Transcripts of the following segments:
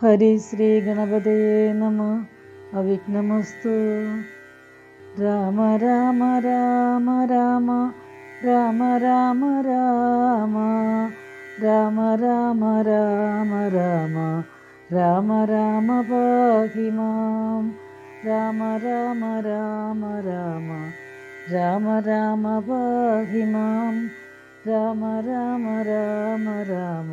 हरि श्रीगणपते नमः अभिघ्नमस्तु राम राम राम राम राम राम राम राम राम राम राम राम राम पाहि मां राम राम राम राम राम राम पाहि मां राम राम राम राम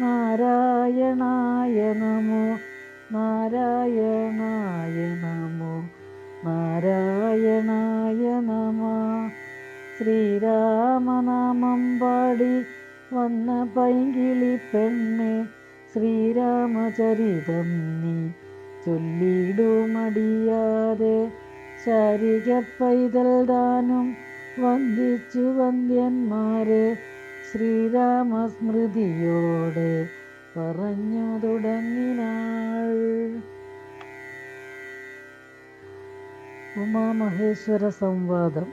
നാരായണായ നമോ നാരായണായ നമോ നാരായണായ നമ. ശ്രീരാമനാമം പാടി വന്ന പൈങ്കിളി പെണ്ണ് ശ്രീരാമചരിതം നീ ചൊല്ലിടുമടിയാതെ. ശാരിക പൈതൽ ദാനം വന്ദിച്ചു വന്ദ്യന്മാരെ ശ്രീരാമസ്മൃതിയോടെ പറഞ്ഞു തുടങ്ങിനാൾ. ഉമാമഹേശ്വര സംവാദം.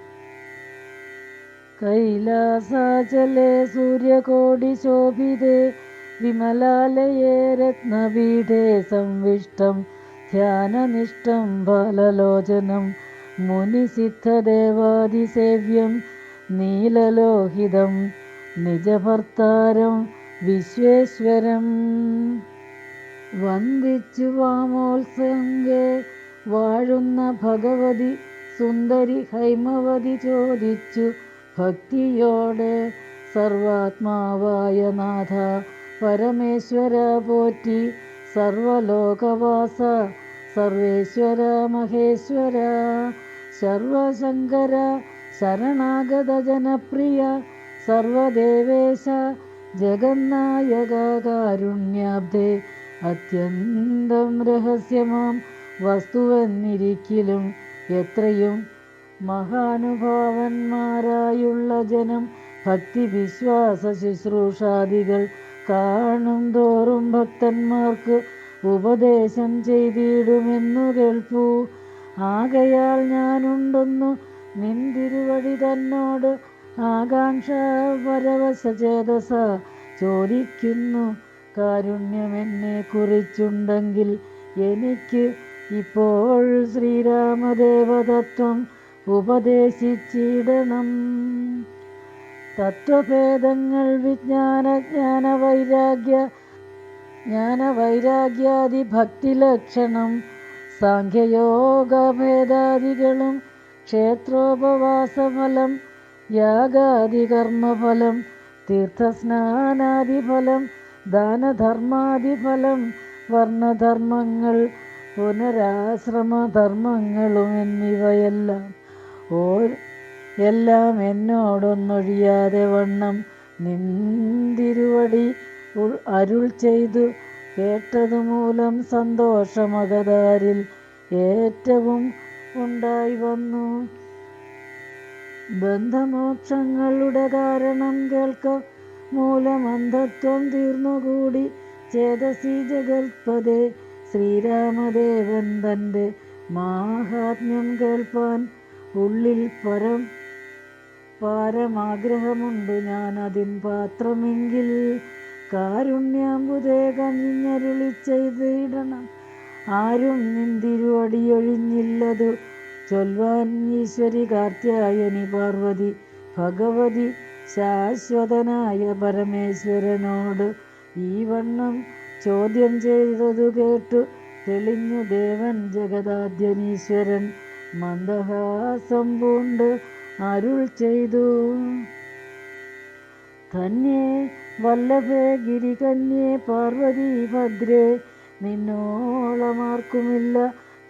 കൈലാസാചലെ സൂര്യകോടി ശോഭിതേ വിമലാലയേ രത്നപീഠേ സംവിഷ്ടം ധ്യാനനിഷ്ടം ബാലലോചനം മുനിസിദ്ധദേവാദിസേവ്യം നീലലോഹിതം നിജഭർത്താരം വിശ്വേശ്വരം. വന്ദിച്ചു വാമോത്സംഗേ വാഴുന്ന ഭഗവതി സുന്ദരി ഹൈമവതി ചോദിച്ചു ഭക്തിയോടെ സർവാത്മാവായ നാഥ പരമേശ്വര പോറ്റി സർവലോകവാസ സർവേശ്വര മഹേശ്വര സർവശങ്കര ശരണാഗത ജനപ്രിയ സർവദേവേശ ജഗന്നായക കാരുണ്യാബ്ദേ അത്യന്തം രഹസ്യമാം വസ്തുവെന്നിരിക്കലും എത്രയും മഹാനുഭാവന്മാരായുള്ള ജനം ഭക്തി വിശ്വാസ ശുശ്രൂഷാദികൾ കാണും തോറും ഭക്തന്മാർക്ക് ഉപദേശം ചെയ്തിടുമെന്നു കേൾപ്പൂ. ആകയാൽ ഞാനുണ്ടെന്നു നിന്തിരുവടി തന്നോട് ആകാംക്ഷ പരവശചേതസ ചോദിക്കുന്നു. കാരുണ്യമെന്നെ കുറിച്ചുണ്ടെങ്കിൽ എനിക്ക് ഇപ്പോൾ ശ്രീരാമദേവതത്വം ഉപദേശിച്ചിടണം. തത്വഭേദങ്ങൾ വിജ്ഞാന ജ്ഞാന വൈരാഗ്യ ജ്ഞാന വൈരാഗ്യാദി ഭക്തിലക്ഷണം സാഖ്യയോഗഭേദാദികളും ക്ഷേത്രോപവാസഫലം യാഗാദികർമ്മഫലം തീർത്ഥസ്നാനാദിഫലം ദാനധർമാദിഫലം വർണധർമ്മങ്ങൾ പുനരാശ്രമധർമ്മങ്ങളും എന്നിവയെല്ലാം ഓ എല്ലാം എന്നോടൊന്നൊഴിയാതെ വണ്ണം നിന്തിരുവടി അരുൾ ചെയ്തു കേട്ടതുമൂലം സന്തോഷമകതാരിൽ ഏറ്റവും ഉണ്ടായി വന്നു. ബന്ധമോക്ഷങ്ങളുടെ കാരണം കേൾക്ക. മൂലമന്ധത്വം തീർന്നുകൂടി. ചേതസി ജഗൽപദേ ശ്രീരാമദേവൻ തന്റെ മാഹാത്മ്യം കേൾപ്പാൻ ഉള്ളിൽ പരം പാരമാഗ്രഹമുണ്ട്. ഞാൻ അതിൻ പാത്രമെങ്കിൽ കാരുണ്യാമ്പുതേ കഞ്ഞരുളി ചെയ്തിടണം. ആരും നിന്തിരുവടിയൊഴിഞ്ഞില്ലതു ചൊൽവാൻ ഈശ്വരി കാർത്യായനി പാർവതി ഭഗവതി ശാശ്വതനായ പരമേശ്വരനോട് ഈ വണ്ണം ചോദ്യം ചെയ്തതു കേട്ടു. തെളിഞ്ഞു ദേവൻ ജഗദാദ്യനീശ്വരൻ മന്ദഹാസം പൂണ്ട് അരുൾ ചെയ്തു. തന്നെ വല്ലഭേ ഗിരികന്യേ പാർവതി ഭദ്രേ നിന്നോളമാർക്കുമില്ല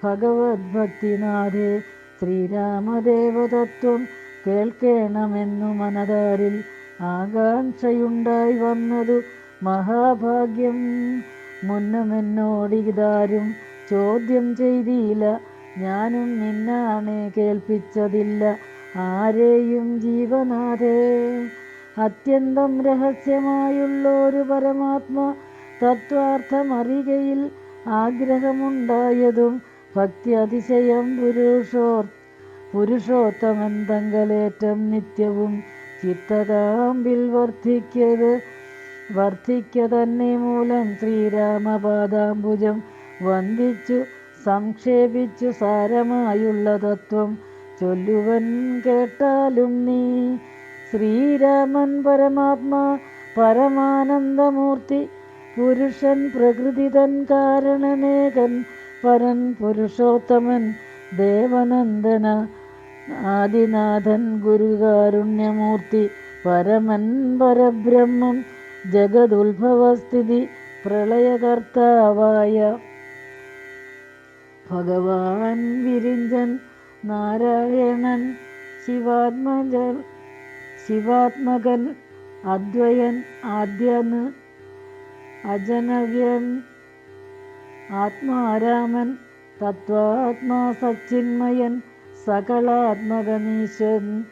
ഭഗവത് ഭക്തിനാഥേ ശ്രീരാമദേവതത്വം കേൾക്കേണമെന്നു മനതാരിൽ ആകാംക്ഷയുണ്ടായി വന്നതു മഹാഭാഗ്യം. മുന്നമെന്നോടിതാരും ചോദ്യം ചെയ്തില്ല. ഞാനും നിന്നാണ് കേൾപ്പിച്ചതില്ല. ആരെയും ജീവനാഥേ? അത്യന്തം രഹസ്യമായുള്ളൊരു പരമാത്മ തത്വാർത്ഥമറികയിൽ ആഗ്രഹമുണ്ടായതും ഭക്തി അതിശയം പുരുഷോർ പുരുഷോത്തമൻ തങ്കലേറ്റം നിത്യവും ചിത്തകാമ്പിൽ വർദ്ധിക്കത് വർദ്ധിക്ക തന്നെ മൂലം ശ്രീരാമപാദാംബുജം വന്ദിച്ചു സംക്ഷേപിച്ചു സാരമായുള്ള തത്വം ചൊല്ലുവൻ കേട്ടാലും നീ. ശ്രീരാമൻ പരമാത്മാ പരമാനന്ദമൂർത്തി പുരുഷൻ പ്രകൃതിതൻ കാരണനേകൻ പരൻ പുരുഷോത്തമൻ ദേവനന്ദന ആദിനാഥൻ ഗുരുകാരുണ്യമൂർത്തി പരമൻ പരബ്രഹ്മം ജഗതുത്ഭവസ്ഥിതി പ്രളയകർത്താവായ ഭഗവാൻ വിരിഞ്ചൻ നാരായണൻ ശിവാത്മജ ശിവാത്മകൻ അദ്വയൻ ആദ്യന് അജനവ്യൻ ആത്മാരാമൻ തത്വാത്മാ സച്ചിന്മയൻ സകളാത്മകനീശൻ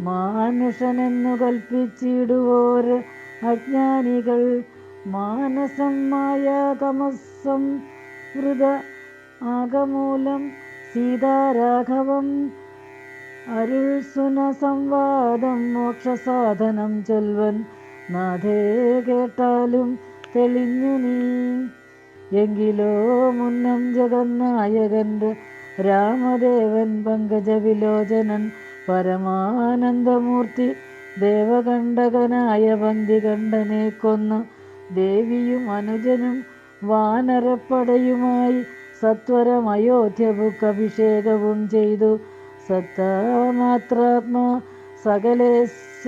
മാനുഷനെന്നു കൽപ്പിച്ചിടുവോര് അജ്ഞാനികൾ മാനസം മായാതമസം വൃത ആകമൂലം സീതാരാഘവം അരുൾ സുനസംവാദം മോക്ഷസാധനം ചൊൽവൻ. നാഥേ കേട്ടാലും തെളിഞ്ഞു നീ. എങ്കിലോ മുന്നം ജഗന്നായകന്റെ രാമദേവൻ പങ്കജവിലോചനൻ പരമാനന്ദമൂർത്തി ദേവകണ്ഠകനായ പന്തികണ്ഠനെ കൊന്നു ദേവിയും അനുജനും വാനരപ്പടയുമായി സത്വരം ചെയ്തു. സത്താമാത്രാത്മാ സകലേശ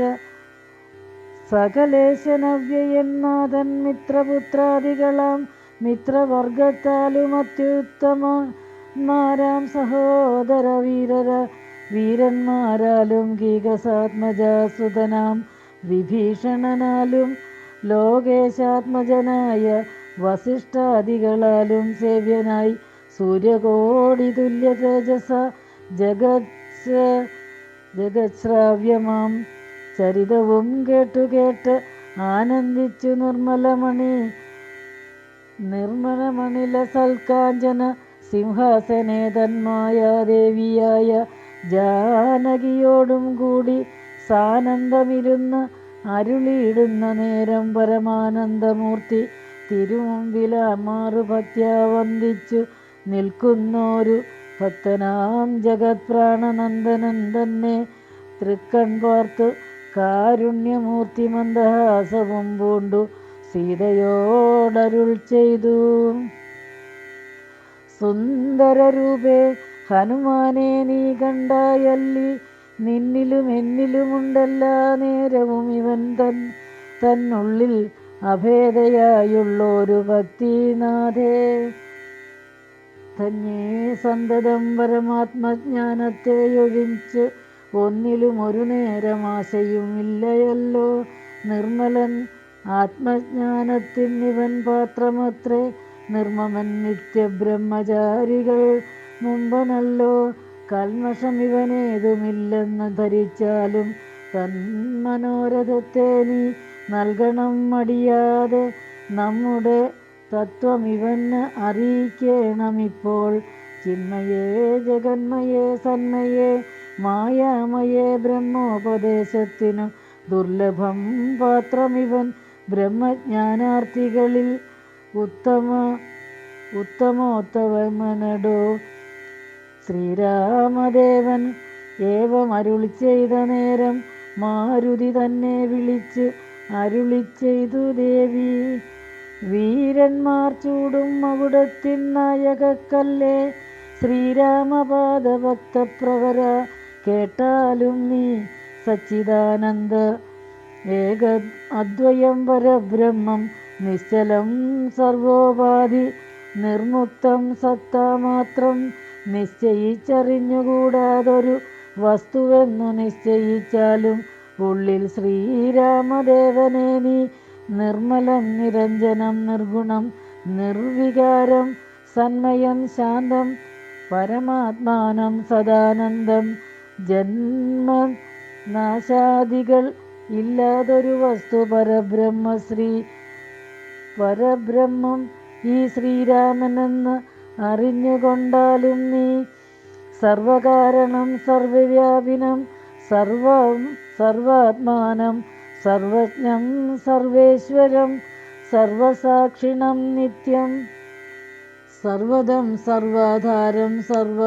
സകലേശനവ്യയന്നാഥൻ മിത്രപുത്രാദികളാം മിത്രവർഗത്താലും അത്യുത്തമന്മാരാം സഹോദര വീരര വീരന്മാരാലും ഗീകസാത്മജാസുതനാം വിഭീഷണനാലും ലോകേശാത്മജനായ വസിഷ്ഠാദികളാലും സേവ്യനായി സൂര്യകോടി തുല്യ തേജസ ജഗത് ജഗശ്രാവ്യമാം ചരിതവും കേട്ടുകേട്ട് ആനന്ദിച്ചു നിർമ്മലമണി. നിർമ്മലമണില സൽക്കാഞ്ചന സിംഹാസനേതന്മായ ദേവിയായ ജാനകിയോടും കൂടി സാനന്ദമിരുന്ന് അരുളിയിടുന്ന നേരം പരമാനന്ദമൂർത്തി തിരുമുമ്പില മാറുഭക്ത്യാ വന്ദിച്ചു നിൽക്കുന്നോരു ഭക്തനാം ജഗത് പ്രാണനന്ദനൻ തന്നെ. തൃക്കൺ പാർത്തു കാരുണ്യമൂർത്തി മന്ദഹാസവും പൂണ്ടു സീതയോടരുൾ ചെയ്തു. സുന്ദരരൂപേ ഹനുമാനെ നീ കണ്ടായല്ലി നിന്നിലും എന്നിലുമുണ്ടെല്ലാ നേരവും ഇവൻ തൻ തന്നുള്ളിൽ അഭേദയായുള്ളൊരു ഭക്തിനാഥേ. തന്നെ സന്തതം പരമാത്മജ്ഞാനത്തെ ഒഴിച്ച് ഒന്നിലും ഒരു നേരം ആശയും ഇല്ലയല്ലോ നിർമ്മലൻ ആത്മജ്ഞാനത്തിനിവൻ പാത്രമത്രേ നിർമ്മമൻ നിത്യബ്രഹ്മചാരികൾ. മുമ്പനല്ലോ കൽമഷം ഇവനേതുമില്ലെന്ന് ധരിച്ചാലും തൻ മനോരഥത്തെ നീ നൽകണം മടിയാതെ. നമ്മുടെ തത്വം ഇവന് അറിയിക്കണമിപ്പോൾ. ചിന്മയേ ജഗന്മയേ സന്മയേ മായാമയേ ബ്രഹ്മോപദേശത്തിനു ദുർലഭം പാത്രമിവൻ ബ്രഹ്മജ്ഞാനാർത്ഥികളിൽ ഉത്തമ ഉത്തമോത്തമനടോ ശ്രീരാമദേവൻ ഏവം അരുളി ചെയ്ത നേരം മാരുതി തന്നെ വിളിച്ച് അരുളി ചെയ്തു ദേവി. വീരന്മാർ ചൂടും അവിടത്തിൻ നായകക്കല്ലേ. ശ്രീരാമപാദഭക്തപ്രവര കേട്ടാലും നീ സച്ചിദാനന്ദ ഏക അദ്വയം പരബ്രഹ്മം നിശ്ചലം സർവോപാധി നിർമുക്തം സത്താമാത്രം നിശ്ചയിച്ചറിഞ്ഞുകൂടാതൊരു വസ്തുവെന്നു നിശ്ചയിച്ചാലും ഉള്ളിൽ ശ്രീരാമദേവനെ നീ നിർമ്മലം നിരഞ്ജനം നിർഗുണം നിർവികാരം സന്മയം ശാന്തം പരമാത്മാനം സദാനന്ദം ജന്മ നാശാദികൾ ഇല്ലാതൊരു വസ്തു പരബ്രഹ്മ ശ്രീ പരബ്രഹ്മം ഈ ശ്രീരാമനെന്ന് അറിഞ്ഞുകൊണ്ടാലും നീ സർവകാരണം സർവവ്യാപിനം സർവം സർവാത്മാനം സർവജ്ഞം സർവേശ്വരം സർവസാക്ഷിണം നിത്യം സർവദം സർവാധാരം സർവ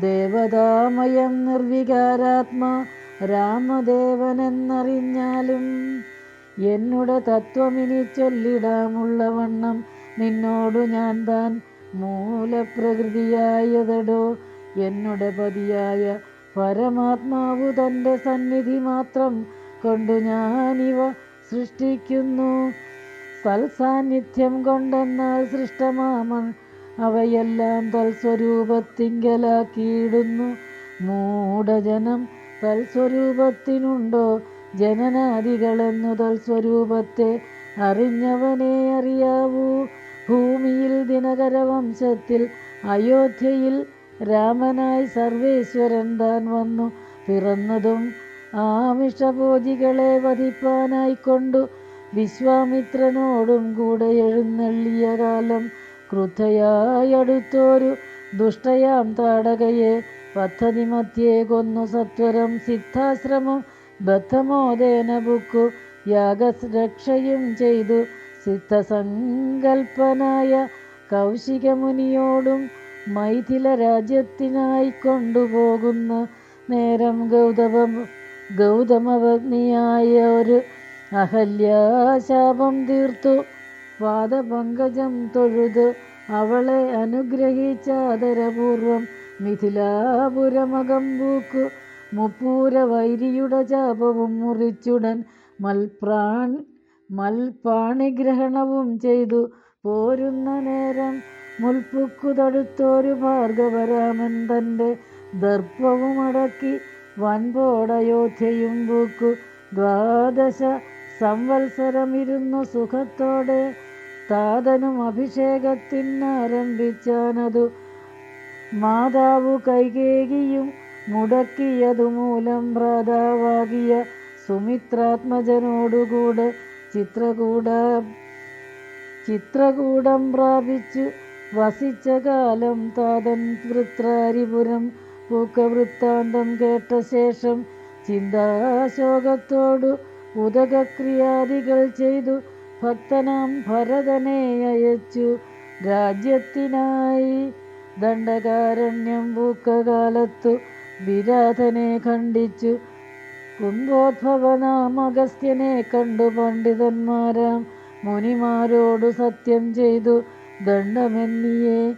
ദേവതാമയം നിർവികാരാത്മാ രാമദേവനെന്നറിഞ്ഞാലും എന്നുടെ തത്വമിനി ചൊല്ലിടാമുള്ളവണ്ണം നിന്നോടു ഞാൻ താൻ മൂലപ്രകൃതിയായതടോ. എന്നുടെ പതിയായ പരമാത്മാവു തന്റെ സന്നിധി മാത്രം കൊണ്ടു ഞാനിവ സൃഷ്ടിക്കുന്നു. സൽസാന്നിധ്യം കൊണ്ടെന്നാൽ സൃഷ്ടമാമൻ അവയെല്ലാം തൽസ്വരൂപത്തിങ്കലാക്കിയിടുന്നു. മൂഢജനം തൽസ്വരൂപത്തിനുണ്ടോ ജനനാദികളെന്നു തൽസ്വരൂപത്തെ അറിഞ്ഞവനെ അറിയാവൂ. ഭൂമിയിൽ ദിനകരവംശത്തിൽ അയോധ്യയിൽ രാമനായി സർവേശ്വരൻ താൻ വന്നു. പിറന്നതും ആമിഷഭോജികളെ വധിപ്പാനായിക്കൊണ്ടു വിശ്വാമിത്രനോടും കൂടെ എഴുന്നള്ളിയ കാലം ക്രുദ്ധയായടുത്തോരു ദുഷ്ടയാം താടകയെ പദ്ധതി മധ്യേ കൊന്നു സത്വരം സിദ്ധാശ്രമം ബദ്ധമോദേന ബുക്കു യാഗരക്ഷയും ചെയ്തു സിദ്ധസങ്കൽപ്പനായ കൗശികമുനിയോടും മൈഥില രാജ്യത്തിനായി കൊണ്ടുപോകുന്ന നേരം ഗൗതമ ഗൗതമഭഗ്നിയായ ഒരു അഹല്യാശാപം തീർത്തു. പാദപങ്കജം തൊഴുത് അവളെ അനുഗ്രഹിച്ചാദരപൂർവം മിഥിലാപുരമകം പൂക്കു മുപ്പൂര വൈരിയുടെ ചാപവും മുറിച്ചുടൻ മൽപ്രാൺ മൽപാണിഗ്രഹണവും ചെയ്തു. പോരുന്ന നേരം മുൽപ്പുക്കു തടുത്തൊരു ഭാർഗവരാമൻ തന്റെ ദർപ്പവും അടക്കി വൻപോടയോധ്യയും പൂക്കു. ദ്വാദശ സംവത്സരമിരുന്നു സുഖത്തോടെ താതനും അഭിഷേകത്തിനാരംഭിച്ചാനതു. മാതാവു കൈകേകിയും മുടക്കിയതുമൂലം ഭ്രാതാവാകിയ സുമിത്രാത്മജനോടുകൂടെ ചിത്രകൂട ചിത്രകൂടം പ്രാപിച്ചു. വസിച്ച കാലം താതൻ വൃത്രാരിപുരം പൂക്കവൃത്താന്തം കേട്ട ശേഷം ചിന്താശോകത്തോടു ഉദകക്രിയാദികൾ ചെയ്തു. ഭക്തനാം ഭരതനെ അയച്ചു. രാജ്യത്തിനായി ദണ്ഡകാരണ്യം പൂക്കകാലത്തു വിരാധനെ ഖണ്ഡിച്ചു. കുംഭോദ്ഭവനാം അഗസ്ത്യനെ കണ്ടു പണ്ഡിതന്മാരാം. മുനിമാരോടു സത്യം ചെയ്തു. ദണ്ഡമെന്നിയെ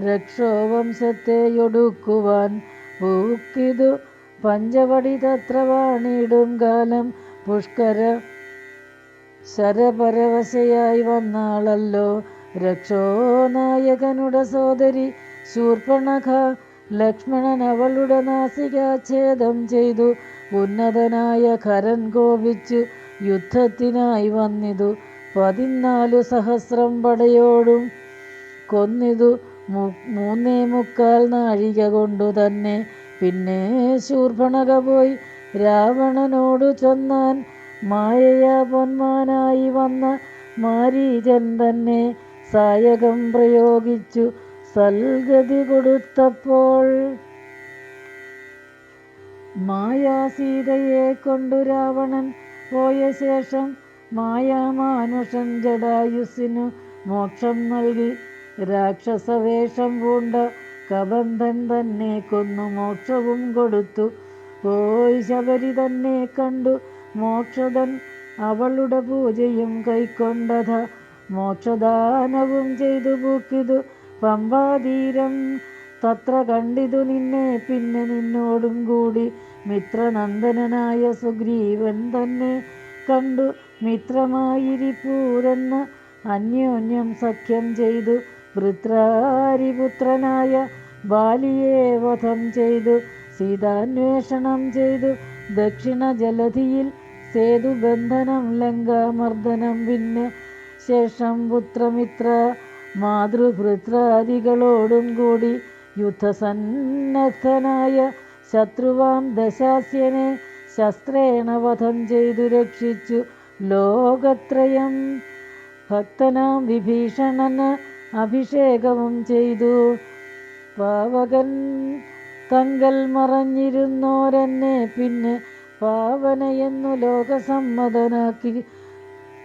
രക്ഷോവംശത്തെയൊടുക്കുവാൻ പൂക്കിതു പഞ്ചവടി തത്ര വാണിടും കാലം. പുഷ്കര ശരപരവശയായി വന്നാളല്ലോ. രക്ഷോനായകനുടെ സോദരി ശൂർപ്പണഖ ലക്ഷ്മണൻ അവളുടെ നാസികാച്ഛേദം ചെയ്തു. ഉന്നതനായ കരൻ കോപിച്ചു യുദ്ധത്തിനായി വന്നിതു. പതിനാലു സഹസ്രം പടയോടും കൊന്നിതു. മൂന്നേ മുക്കാൽ നാഴിക കൊണ്ടു തന്നെ. പിന്നെ ശൂർപ്പണക പോയി രാവണനോടു ചൊന്നാൻ മായയാ പൊന്മാനായി വന്ന മാരീചൻ തന്നെ. സായകം പ്രയോഗിച്ചു സൽഗതി കൊടുത്തപ്പോൾ മായാസീതയെ കൊണ്ടു രാവണൻ പോയ ശേഷം മായാമാനുഷൻ ജടായുസിനു മോക്ഷം നൽകി. രാക്ഷസവേഷം പൂണ്ട കബന്ധൻ തന്നെ കൊന്നു മോക്ഷവും കൊടുത്തു. പോയി ശബരി തന്നെ കണ്ടു മോക്ഷതൻ അവളുടെ പൂജയും കൈക്കൊണ്ടത. മോക്ഷദാനവും ചെയ്തു പൂക്കിതു പമ്പാതീരം. തത്ര കണ്ടിതു നിന്നെ പിന്നെ നിന്നോടും കൂടി മിത്രനന്ദനായ സുഗ്രീവൻ തന്നെ കണ്ടു. മിത്രമായിരിപ്പൂരെന്ന് അന്യോന്യം സഖ്യം ചെയ്തു. വൃത്രാരിപുത്രനായ ബാലിയെ വധം ചെയ്തു. സീതാന്വേഷണം ചെയ്തു. ദക്ഷിണ ജലധിയിൽ സേതുബന്ധനം ലങ്കാമർദ്ദനം പിന്നെ ശേഷം പുത്രമിത്ര മാതൃഭൃത്രാദികളോടും കൂടി യുദ്ധസന്നദ്ധനായ ശത്രുവാം ദശാസ്യനെ ശസ്ത്രേണ വധം ചെയ്തു രക്ഷിച്ചു. ലോകത്രയം ഭക്തനാം വിഭീഷണന് അഭിഷേകവും ചെയ്തു. പാവകൻ തങ്കൽ മറഞ്ഞിരുന്നോരെന്നെ പിന്നെ പാവനയെന്നു ലോകസമ്മതനാക്കി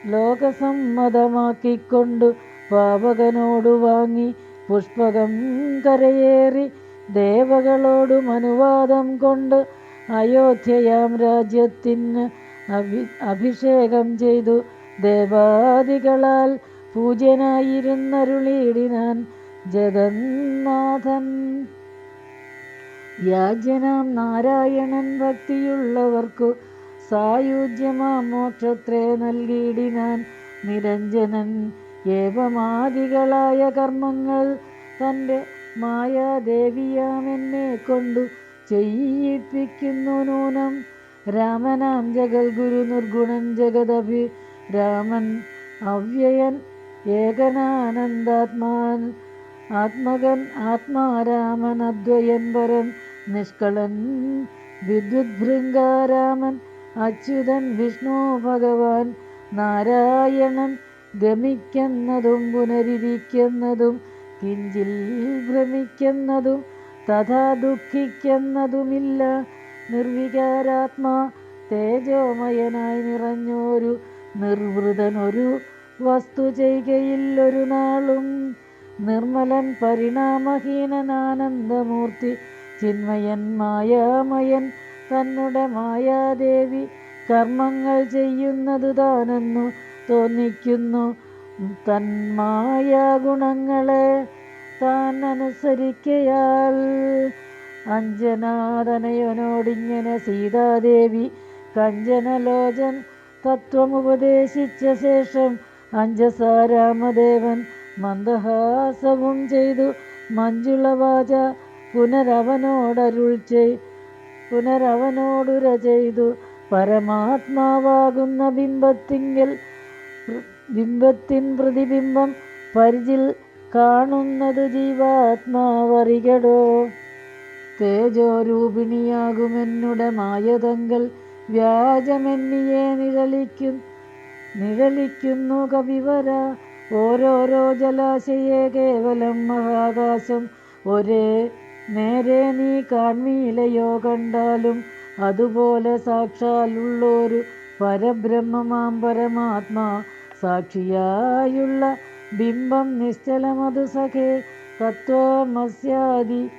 ലോകസമ്മതമാക്കിക്കൊണ്ടു പാവകനോടു വാങ്ങി പുഷ്പകം കരയേറി ദേവകളോടും മനുവാദം കൊണ്ട് അയോധ്യയാം രാജ്യത്തിന് അഭി അഭിഷേകം ചെയ്തു. ദേവാദികളാൽ പൂജ്യനായിരുന്നരുളിയിടിനാൻ ജഗന്നാഥൻ. യാജനാം നാരായണൻ ഭക്തിയുള്ളവർക്കു സായുജ്യമാം മോക്ഷത്രേ നൽകിയിടിനാൻ നിരഞ്ജനൻ ഏവമാദികളായ കർമ്മങ്ങൾ തന്റെ മായാദേവിയാമെന്നെ കൊണ്ടു ചെയ്യിപ്പിക്കുന്നു നൂനം. രാമനാം ജഗൽ ഗുരു നിർഗുണൻ ജഗദഭി. രാമൻ അവ്യയൻ ഏകനാനന്ദാത്മാൻ. ആത്മകൻ ആത്മാരാമൻ അദ്വയൻ പരൻ. നിഷ്കളൻ വിദ്യുദ്ഭൃംഗാരാമൻ അച്യുതൻ വിഷ്ണു ഭഗവാൻ നാരായണൻ ഗമിക്കുന്നതും പുനരിരിക്കുന്നതും കിഞ്ചിൽ ഭ്രമിക്കുന്നതും തഥാ ദുഃഖിക്കുന്നതുമില്ല. നിർവികാരാത്മാ തേജോമയനായി നിറഞ്ഞോരു നിർവൃതനൊരു വസ്തു ചെയ്യുകയില്ലൊരു നാളും. നിർമ്മലൻ പരിണാമഹീനനാനന്ദമൂർത്തി ചിന്മയൻ മായാമയൻ തന്നുടെ മായാദേവി കർമ്മങ്ങൾ ചെയ്യുന്നത് താനെന്നു തോന്നിക്കുന്നു. തന്മായ ഗുണങ്ങളെ താൻ അനുസരിക്കയാൽ അഞ്ജനാതനയനോടിങ്ങനെ സീതാദേവി കഞ്ചനലോചൻ തത്വമുപദേശിച്ച ശേഷം അഞ്ജസാരാമദേവൻ മന്ദഹാസവും ചെയ്തു. മഞ്ജുളവാച പുനരവനോടരുൾ ചെയ് പുനരവനോടുര ചെയ്തു പരമാത്മാവാകുന്ന ബിംബത്തിങ്കൽ ബിംബത്തിൻ പ്രതിബിംബം പരിചിൽ കാണുന്നത് ജീവാത്മാവറികടോ. തേജോരൂപിണിയാകുമെന്നുടെ മായതങ്കൽ വ്യാജമെന്നിയെ നിഴലിക്കും നിഴലിക്കുന്നു കവിവര. ഓരോരോ ജലാശയെ കേവലം മഹാകാശം. ഒരേ നേരെ നീ കാൺമീലയോ കണ്ടാലും അതുപോലെ സാക്ഷാലുള്ളൊരു പരബ്രഹ്മമാം പരമാത്മാ. സാക്ഷിയായുള്ള ബിംബം നിശ്ചലമതു സഖേ. തത്വമസ്യാദി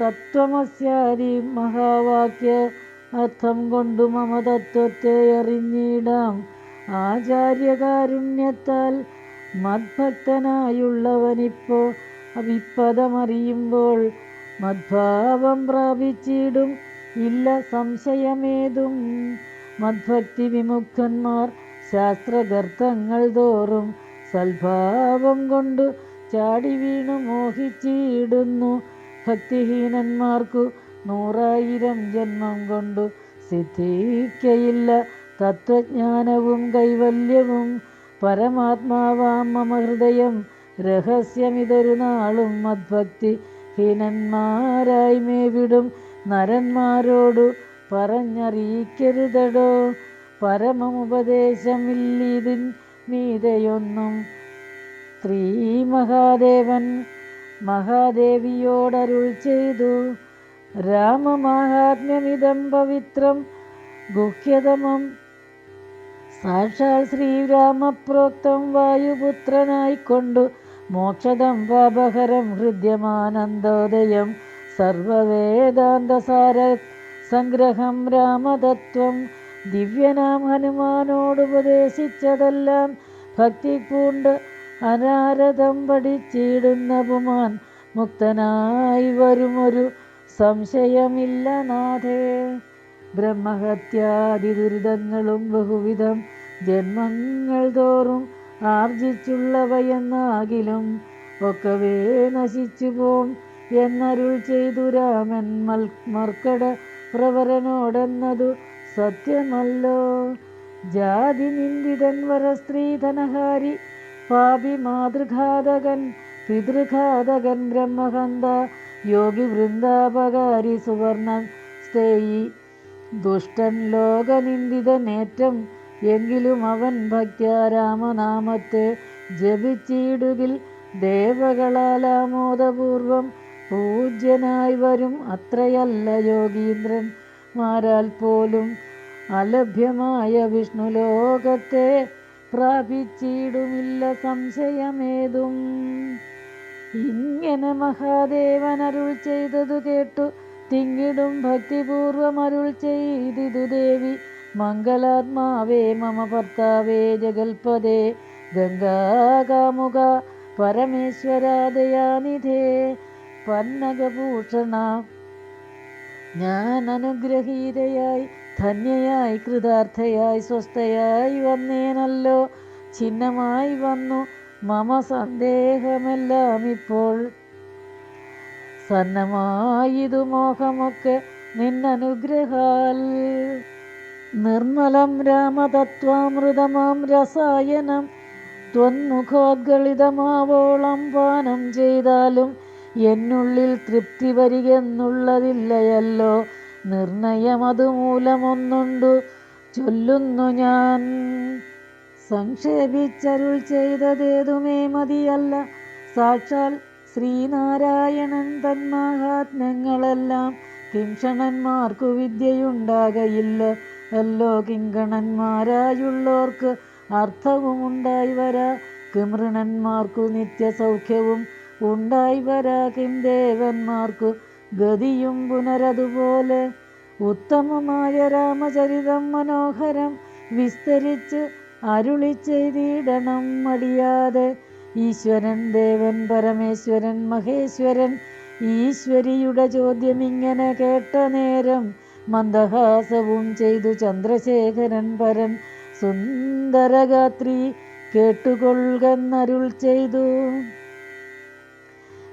തത്വമസ്യാദി മഹാവാക്യ അർത്ഥം കൊണ്ടു മമ തത്വത്തെ അറിഞ്ഞിടാം. ആചാര്യകാരുണ്യത്താൽ മദ്ഭക്തനായുള്ളവനിപ്പോ അവിപ്പദമറിയുമ്പോൾ മദ്ഭാവം പ്രാപിച്ചിടും ഇല്ല സംശയമേതും. മദ്ഭക്തി വിമുക്തന്മാർ ശാസ്ത്രഗർത്തങ്ങൾ തോറും സൽഭാവം കൊണ്ട് ചാടി വീണു മോഹിച്ചിടുന്നു. ഭക്തിഹീനന്മാർക്കു നൂറായിരം ജന്മം കൊണ്ടു സിദ്ധിക്കയില്ല തത്വജ്ഞാനവും കൈവല്യവും. പരമാത്മാവാം മമ ഹൃദയം രഹസ്യമിതൊരു നാളും മദ്ഭക്തി ഹീനന്മാരായി മേവിടും നരന്മാരോടു പറഞ്ഞറിയിക്കരുതടോ. പരമമുപദേശമില്ലിതിൻ മീതയൊന്നും ശ്രീ മഹാദേവൻ മഹാദേവിയോടരുൾ ചെയ്തു. രാമമാഹാത്മ്യമിതം പവിത്രം ഗുഹ്യതമം സാക്ഷാൽ ശ്രീരാമപ്രോക്തം വായുപുത്രനായിക്കൊണ്ടു മോക്ഷദം പാപഹരം ഹൃദ്യമാനന്ദോദയം സർവവേദാന്തസാര സംഗ്രഹം രാമതത്വം. ദിവ്യനാം ഹനുമാനോടുപദേശിച്ചതെല്ലാം ഭക്തി പൂണ്ട് അനാരതം പഠിച്ചിടുന്ന പുമാൻ മുക്തനായി വരുമൊരു സംശയമില്ല നാഥേ. ബ്രഹ്മഹത്യാദി ദുരിതങ്ങളും ബഹുവിധം ജന്മങ്ങൾ തോറും ആർജിച്ചുള്ളവയെന്നാകിലും ഒക്കവേ നശിച്ചു പോം എന്നരുൾ ചെയ്തു രാമൻ മൽ മർക്കട പ്രവരനോടെന്നതു സത്യമല്ലോ. ജാതി നിന്ദിതൻ വര സ്ത്രീധനഹാരി പാപി മാതൃഘാതകൻ പിതൃഘാതകൻ ബ്രഹ്മഹന്ത യോഗി വൃന്ദാപകാരി സുവർണ സ്തേയി. ദുഷ്ടൻ ലോകനിന്ദിതനേറ്റം എങ്കിലും അവൻ ഭക്യാരാമനാമത്തെ ജപിച്ചിടുകിൽ ദേവകളാലാമോദപൂർവം പൂജ്യനായി വരും അത്രയല്ല യോഗീന്ദ്രൻ. മാരാൽ പോലും അലഭ്യമായ വിഷ്ണു ലോകത്തെ പ്രാപിച്ചിടുമില്ല സംശയമേതും. ഇങ്ങനെ മഹാദേവൻ അരുൾ ചെയ്തതു കേട്ടു. തിങ്ങിടും ഭക്തിപൂർവം അരുൾ ചെയ്തിതു ദേവി. മംഗളാത്മാവേ മമ ഭർത്താവേ ജഗൽപദേ ഗംഗാകാമുക പരമേശ്വരാദയാനിധേ പന്നകഭൂഷണ. ഞാൻ അനുഗ്രഹീതയായി ധന്യയായി കൃതാർത്ഥയായി സ്വസ്ഥയായി വന്നേനല്ലോ. ചിഹ്നമായി വന്നു മമ സന്ദേഹമെല്ലാം ഇപ്പോൾ. സന്നമായിതു മോഹമൊക്കെ നിന്നനുഗ്രഹാൽ. നിർമ്മലം രാമതത്വാമൃതമാം രസായനം. ത്വന്മുഖോദ്ഗളിതമാവോളം പാനം ചെയ്താലും എന്നുള്ളിൽ തൃപ്തി വരികെന്നുള്ളതില്ലയല്ലോ. നിർണയം അതുമൂലമൊന്നുണ്ടു ചൊല്ലുന്നു ഞാൻ. സംക്ഷേപിച്ചരുൾ ചെയ്തതേതുമേ മതിയല്ല. സാക്ഷാൽ ശ്രീനാരായണൻ തന്മാഹാത്മ്യങ്ങളെല്ലാം കിംഷണന്മാർക്കു വിദ്യയുണ്ടാകയില്ല. അല്ലോ കിങ്കണന്മാരായുള്ളോർക്ക് അർത്ഥവും ഉണ്ടായി വരാ. കിമൃണന്മാർക്കു നിത്യസൗഖ്യവും ഉണ്ടായി വരാ. കിം ദേവന്മാർക്കു ഗതിയും പുനരതുപോലെ ഉത്തമമായ രാമചരിതം മനോഹരം വിസ്തരിച്ച് അരുളി ചെയ്തിടണം മടിയാതെ. ഈശ്വരൻ ദേവൻ പരമേശ്വരൻ മഹേശ്വരൻ ഈശ്വരിയുടെ ചോദ്യം ഇങ്ങനെ കേട്ട നേരം മന്ദഹാസവും ചെയ്തു ചന്ദ്രശേഖരൻ പരൻ സുന്ദരഗാത്രി കേട്ടുകൊള്ളുകന്നരുൾ ചെയ്തു.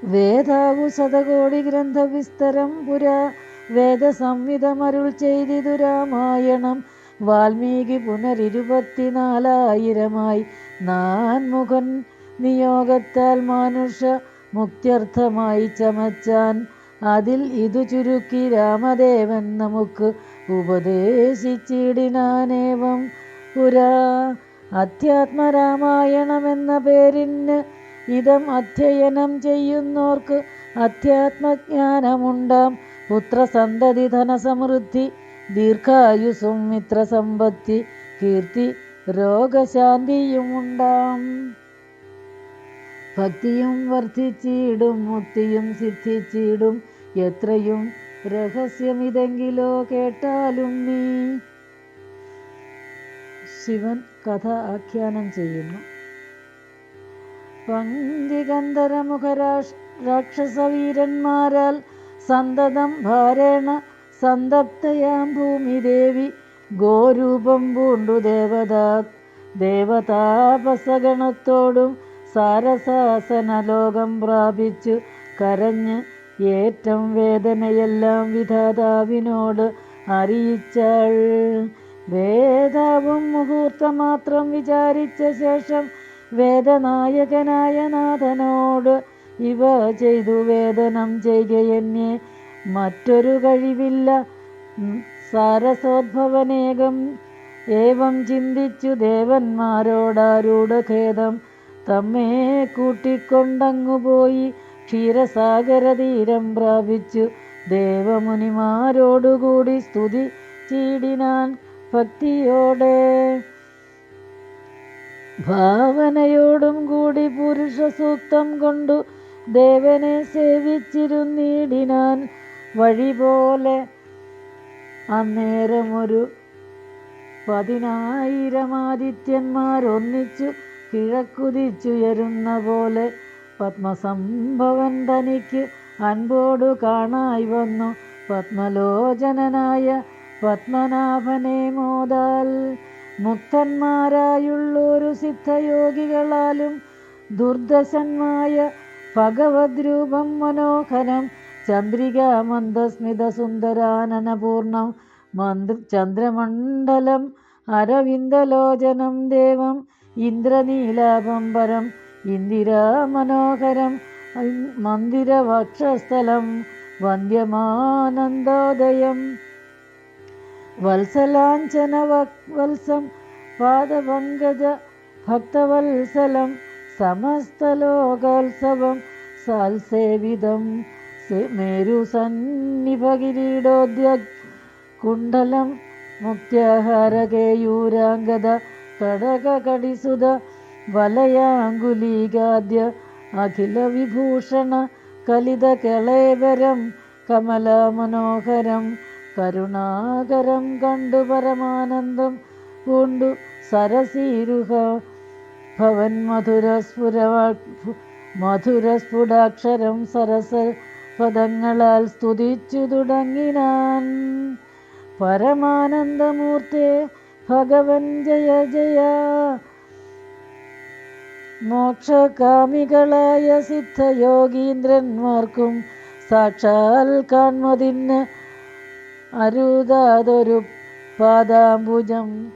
വേദാവു ശതകോടി ഗ്രന്ഥവിസ്തരം പുരാ വേദസംവിധമരുൾ ചെയ്തിതു രാമായണം. വാൽമീകി പുനരിരുപത്തിനാലായിരമായി നാൻമുഖൻ നിയോഗത്താൽ മനുഷ്യ മുക്ത്യർത്ഥമായി ചമച്ചാൻ അതിൽ ഇതു ചുരുക്കി രാമദേവൻ നമുക്ക് ഉപദേശിച്ചിടിനാനേവം. പുരാ അധ്യാത്മരാമായണമെന്ന പേരിന് ഇതം അധ്യയനം ചെയ്യുന്നോർക്ക് അധ്യാത്മജ്ഞാനമുണ്ടാം. പുത്രസന്തതി ധനസമൃദ്ധി ദീർഘായുസും മിത്രസമ്പത്തി കീർത്തി രോഗശാന്തിയും രോഗശാന്തിയുമുണ്ടാം ഭക്തിയും വർദ്ധിച്ചിടും മുക്തിയും സിദ്ധിച്ചിടും എത്രയും രഹസ്യമിതെങ്കിലോ കേട്ടാലും നീ. ശിവൻ കഥ ആഖ്യാനം ചെയ്യുന്നു. പങ്കികന്ധരമുഖരാഷ് രാക്ഷസവീരന്മാരാൽ സന്തതം ഭാരേണ സന്തപ്തയാം ഭൂമിദേവി. ഗോരൂപം പൂണ്ടു ദേവതാ ദേവതാപസഗണത്തോടും സാരസാസന ലോകം പ്രാപിച്ചു കരഞ്ഞ് ഏറ്റം വേദനയെല്ലാം വിധാതാവിനോട് അറിയിച്ചാൾ. വേദാവും മുഹൂർത്തമാത്രം വിചാരിച്ച ശേഷം വേദനായകനായ നാഥനോട് ഇവ ചെയ്തു വേദനം ചെയ്യുകയെന്നെ മറ്റൊരു കഴിവില്ല. സാരസോദ്ഭവനേകം ഏവം ചിന്തിച്ചു ദേവന്മാരോടാരൂഢഖേദം. തമ്മേ കൂട്ടിക്കൊണ്ടങ്ങുപോയി ക്ഷീരസാഗര തീരം പ്രാപിച്ചു. ദേവമുനിമാരോടുകൂടി സ്തുതി ചീടിനാൻ ഭക്തിയോടെ. ഭാവനയോടും കൂടി പുരുഷ സൂക്തം കൊണ്ടു ദേവനെ സേവിച്ചിരുന്നിടിനാൻ വഴി പോലെ അന്നേരമൊരു പതിനായിരം ആദിത്യന്മാരൊന്നിച്ചു കിഴക്കുതിച്ചുയരുന്ന പോലെ പത്മസംഭവൻ തനിക്ക് അൻപോടു കാണായി വന്നു. പത്മലോചനനായ പത്മനാഭനെ മോദാൽ മുക്തന്മാരായുള്ളൊരു സിദ്ധയോഗികളാലും ദുർദശന്മായ ഭഗവദ്രൂപം മനോഹരം ചന്ദ്രിക മന്ദസ്മിത സുന്ദരാനനപൂർണം മന്ത്ര ചന്ദ്രമണ്ഡലം അരവിന്ദലോചനം ദേവം ഇന്ദ്രനീലാപംബരം इन्दिरामनोहरं मन्दिरवक्षस्थलं वन्द्यमानन्दोदयं मनोहरं मन्दिरस्थलं समस्तलोकोत्सवं सन्निभगिरीडोद्यद कडगगणुध വലയാങ്കുലീകാദ്യ അഖില വിഭൂഷണ കലിത കേളേവരം കമലമനോഹരം കരുണാകരം കണ്ടു പരമാനന്ദം പൂണ്ടു സരസീരുഹ. ഭവൻ മധുരസ്ഫുര മധുരസ്ഫുടാക്ഷരം സരസ പദങ്ങളാൽ സ്തുതിച്ചു തുടങ്ങിനാൻ. പരമാനന്ദമൂർത്തേ ഭഗവൻ ജയ ജയ. മോക്ഷകാമികളായ സിദ്ധയോഗീന്ദ്രന്മാർക്കും സാക്ഷാൽ കാൺമതിന് അരുതാതൊരു പാദാംബുജം.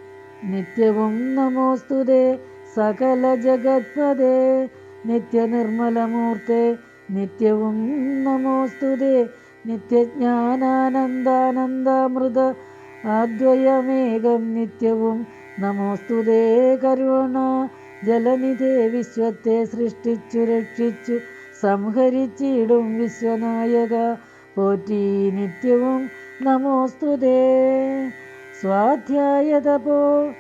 നിത്യവും നമോസ്തുതേ സകല ജഗത്പദേ നിത്യനിർമ്മലമൂർത്തേ നിത്യവും നമോസ്തുതേ നിത്യജ്ഞാനാനന്ദാനന്ദമൃത അദ്വയമേകം നിത്യവും നമോസ്തുതേ കരുണ. ജലനിധേ വിശ്വത്തെ സൃഷ്ടിച്ചു രക്ഷിച്ചു സംഹരിച്ചിടും വിശ്വനായക. പോറ്റി നിത്യവും നമോസ്തുതേ സ്വാധ്യായതപോ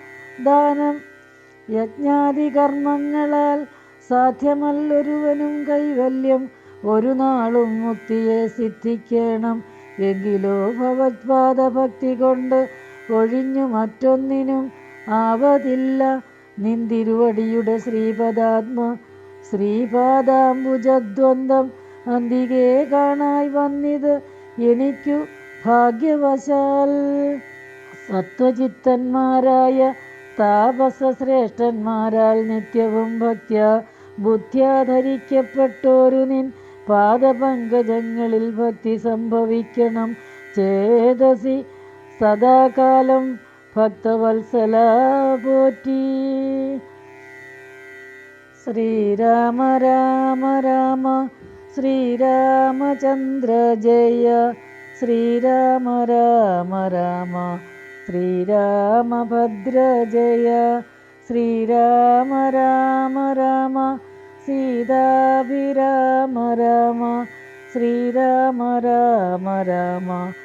ദാനം. യജ്ഞാദി കർമ്മങ്ങളാൽ സാധ്യമല്ലൊരുവനും കൈവല്യം. ഒരു നാളും മുക്തിയെ സിദ്ധിക്കണം. എങ്കിലോ ഭഗവത്പാദഭക്തി കൊണ്ട് ഒഴിഞ്ഞു മറ്റൊന്നിനും ആവതില്ല. നിന്തിരുവടിയുടെ ശ്രീപദാത്മ ശ്രീപാദാംബുജദ്വന്ദം അന്തികേ കാണായി വന്നിത് എനിക്കു ഭാഗ്യവശാൽ. സത്വചിത്തന്മാരായ താപസശ്രേഷ്ഠന്മാരാൽ നിത്യവും ഭക്ത്യ ബുദ്ധ്യാധരിക്കപ്പെട്ടോരു നിൻ പാദപങ്കജങ്ങളിൽ ഭക്തി സംഭവിക്കണം. ചേതസി സദാകാലം ഭക്തവത്സല പോറ്റി ശ്രീരാമ രാമ രാമ ശ്രീരാമചന്ദ്ര ജയ. ശ്രീരാമ രാമ രാമ ശ്രീരാമഭദ്ര ജയ. ശ്രീരാമ രാമ രാമ സീതാഭിരാമ രാമ. ശ്രീരാമ രാമ രാമ